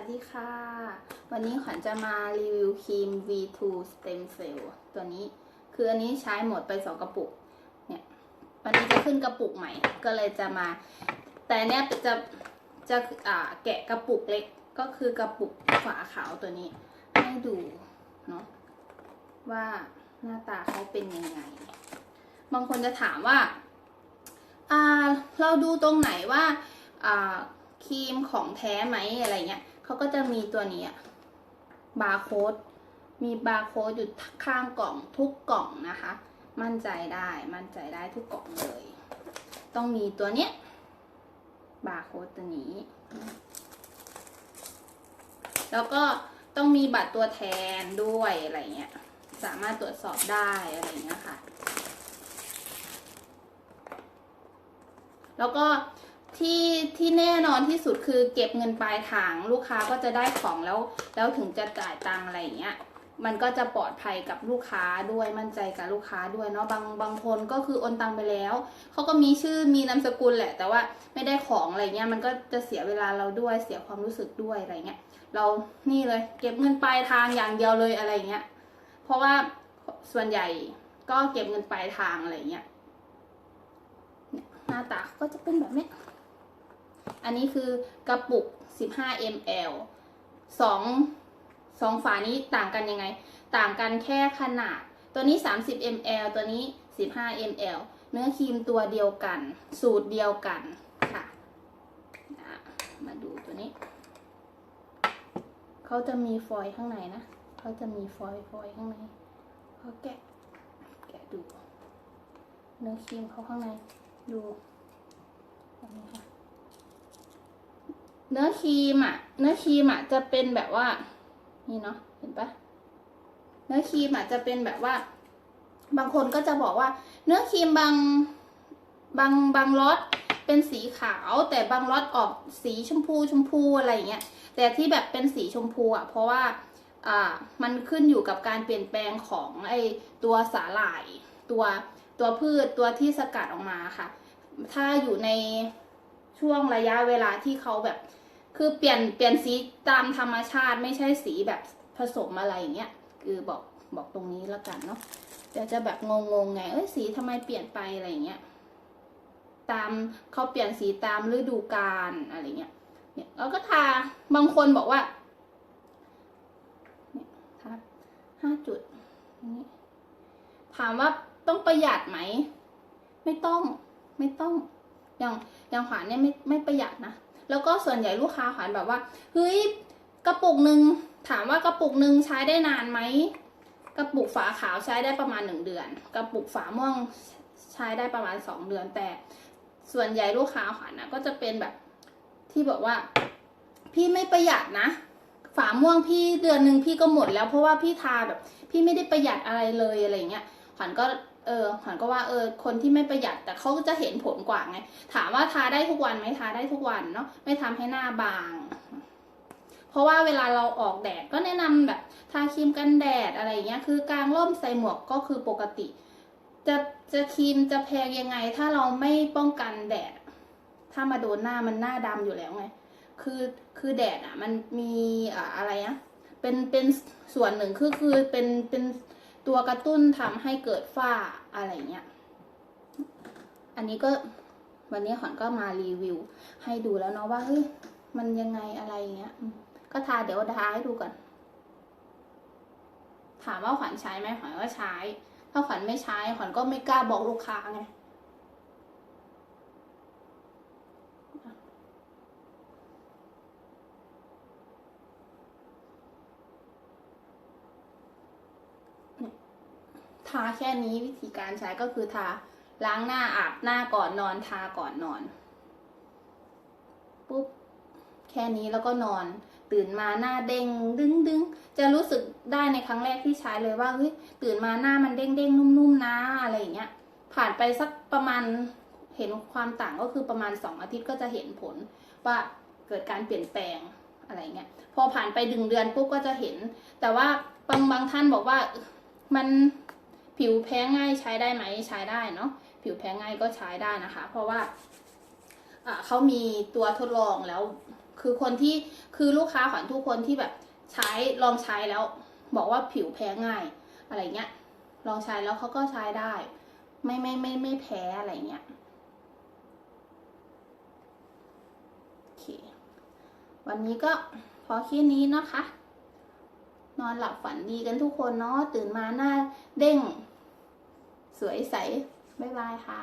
วัสดีค่ะ วันนี้ขวัญจะมารีวิวครีม V2 Stem Cell ตัวนี้ คืออันนี้ใช้หมดไปสองกระปุก เนี่ย วันนี้จะขึ้นกระปุกใหม่ ก็เลยจะมา แต่เนี้ยจะ จะอ่าแกะกระปุกเล็ก ก็คือกระปุกฝาขาวตัวนี้ ให้ดู เนาะ ว่าหน้าตาเขาเป็นยังไง บางคนจะถามว่า อ่า เราดูตรงไหนว่า อ่าครีมของแท้ไหมอะไรเงี้ย เขาก็จะมีตัวนี้อะบาร์โค้ดมีบาร์โค้ดอยู่ข้างกล่องทุกกล่องนะคะ มั่นใจได้มั่นใจได้ทุกกล่องเลย ต้องมีตัวเนี้ยบาร์โค้ดตัวนี้ แล้วก็ต้องมีบัตรตัวแทนด้วยอะไรเงี้ยสามารถตรวจสอบได้อะไรเงี้ยค่ะ แล้วก็ ที่ที่แน่นอนที่สุดคือเก็บเงินปลายทางลูกค้าก็จะได้ของแล้ว แล้วถึงจะจ่ายตังอะไรอย่างเงี้ยมันก็จะปลอดภัยกับลูกค้าด้วยมั่นใจกับลูกค้าด้วยเนาะบางบางคนก็คือโอนตังไปแล้วเขาก็มีชื่อมีนามสกุลแหละ แต่ว่าไม่ได้ของอะไรเงี้ยมันก็จะเสียเวลาเราด้วยเสียความรู้สึกด้วยอะไรเงี้ยเรานี่เลยเก็บเงินปลายทางอย่างเดียวเลยอะไรเงี้ยเพราะว่าส่วนใหญ่ก็เก็บเงินปลายทางอะไรเงี้ยหน้าตาก็จะเป็นแบบนี้ อันนี้คือกระปุก 15 ml สองสองฝานี้ต่างกันยังไง ต่างกันแค่ขนาด ตัวนี้ 30 ml ตัวนี้ 15 ml เนื้อครีมตัวเดียวกัน สูตรเดียวกันค่ะ มาดูตัวนี้ เขาจะมีฟอยล์ข้างในนะ เขาจะมีฟอยล์ฟอยล์ข้างในเขาแกะ แกะดู เนื้อครีมเขาข้างใน ดูแบบนี้ค่ะ เนื้อครีมอะเนื้อครีมอะจะเป็นแบบว่า นี่เนาะเห็นปะเนื้อครีมอะจะเป็นแบบว่า บางคนก็จะบอกว่า เนื้อครีมบางบางบางล็อตเป็นสีขาว แต่บางล็ออกสีชมพูชมพูอะไรอย่างเงี้ยแต่ที่แบบเป็นสีชมพูอะเพราะว่าอ่ามันขึ้นอยู่กับการเปลี่ยนแปลงของไอตัวสาหร่ายตัวตัวพืชตัวที่สกัดออกมาค่ะ ถ้าอยู่ใน ช่วงระยะเวลาที่เขาแบบ คือเปลี่ยนเปลี่ยนสีตามธรรมชาติไม่ใช่สีแบบผสมอะไรอย่างเงี้ยคือบอกบอกตรงนี้แล้วกันเนาะเดี๋ยวจะแบบงงๆไงเอ้ยสีทำไมเปลี่ยนไปอะไรอย่างเงี้ยตามเขาเปลี่ยนสีตามฤดูกาลอะไรเงี้ยเนี่ยแล้วก็ทาบางคนบอกว่าเนี่ยทาห้าจุดนี้ถามว่าต้องประหยัดไหม ไม่ต้องไม่ต้อง อย่างอย่างขวานเนี่ยไม่ไม่ประหยัดนะ แล้วก็ส่วนใหญ่ลูกค้าขวานแบบว่า เฮ้ยกระปุกหนึ่งถามว่ากระปุกหนึ่งใช้ได้นานไหมกระปุกฝาขาวใช้ได้ประมาณหนึ่งเดือน กระปุกฝาม่วงใช้ได้ประมาณสองเดือน แต่ส่วนใหญ่ลูกค้าขวานนะก็จะเป็นแบบที่บอกว่า พี่ไม่ประหยัดนะ ฝาม่วงพี่เดือนหนึ่งพี่ก็หมดแล้วเพราะว่าพี่ทาแบบ พี่ไม่ได้ประหยัดอะไรเลยอะไรเงี้ยขวัญก็ เออขวัญก็ว่าเออคนที่ไม่ประหยัดแต่เขาก็จะเห็นผลกว่าไง ถามว่าทาได้ทุกวันไหมทาได้ทุกวันเนาะไม่ทำให้หน้าบาง เพราะว่าเวลาเราออกแดดก็แนะนำแบบทาครีมกันแดดอะไรเงี้ยคือกลางร่มใส่หมวกก็คือปกติ จะจะครีมจะแพงยังไง ถ้าเราไม่ป้องกันแดด ถ้ามาโดนหน้ามันหน้าดำอยู่แล้วไง คือคือแดดอะ มันมีอ่าอะไรนะเป็นเป็นส่วนหนึ่งคือคือเป็นเป็นตัวกระตุ้นทำให้เกิดฝ้า อะไรเงี้ย อันนี้ก็วันนี้ขวัญก็มารีวิว ให้ดูแล้วเนาะว่าเฮ้ยมันยังไงอะไรเงี้ย ก็ทาเดี๋ยวทาให้ดูก่อน ถามว่าขวัญใช้ไหมขวัญก็ใช้ ถ้าขวัญไม่ใช้ขวัญก็ไม่กล้าบอกลูกค้าไง ทาแค่นี้วิธีการใช้ก็คือทาล้างหน้าอาบหน้าก่อนนอนทาก่อนนอนปุ๊บแค่นี้แล้วก็นอน ตื่นมาหน้าเด้งดึงดึงจะรู้สึกได้ในครั้งแรกที่ใช้เลยว่าเฮ้ยตื่นมาหน้ามันเด้งเด้งนุ่มๆนะอะไรอย่างเงี้ย ผ่านไปสักประมาณเห็นความต่างก็คือประมาณสองอาทิตย์ก็จะเห็นผลว่าเกิดการเปลี่ยนแปลงอะไรเงี้ยพอผ่านไปดึงเดือนปุ๊บก็จะเห็น แต่ว่าบางบางท่านบอกว่ามัน ผิวแพ้ง่ายใช้ได้ไหมใช้ได้เนาะผิวแพ้ง่ายก็ใช้ได้นะคะ เพราะว่าเขามีตัวทดลองแล้ว คือคนที่คือลูกค้าขวัญทุกคนที่แบบใช้ลองใช้แล้ว บอกว่าผิวแพ้ง่ายอะไรเงี้ยลองใช้แล้วเขาก็ใช้ได้ ไม่ไม่ไม่ไม่แพ้อะไรเงี้ยโอเควันนี้ก็พอแค่นี้นะคะนอนหลับฝันดีกันทุกคนเนาะตื่นมาหน้าเด้ง สวยใส บ๊ายบายค่ะ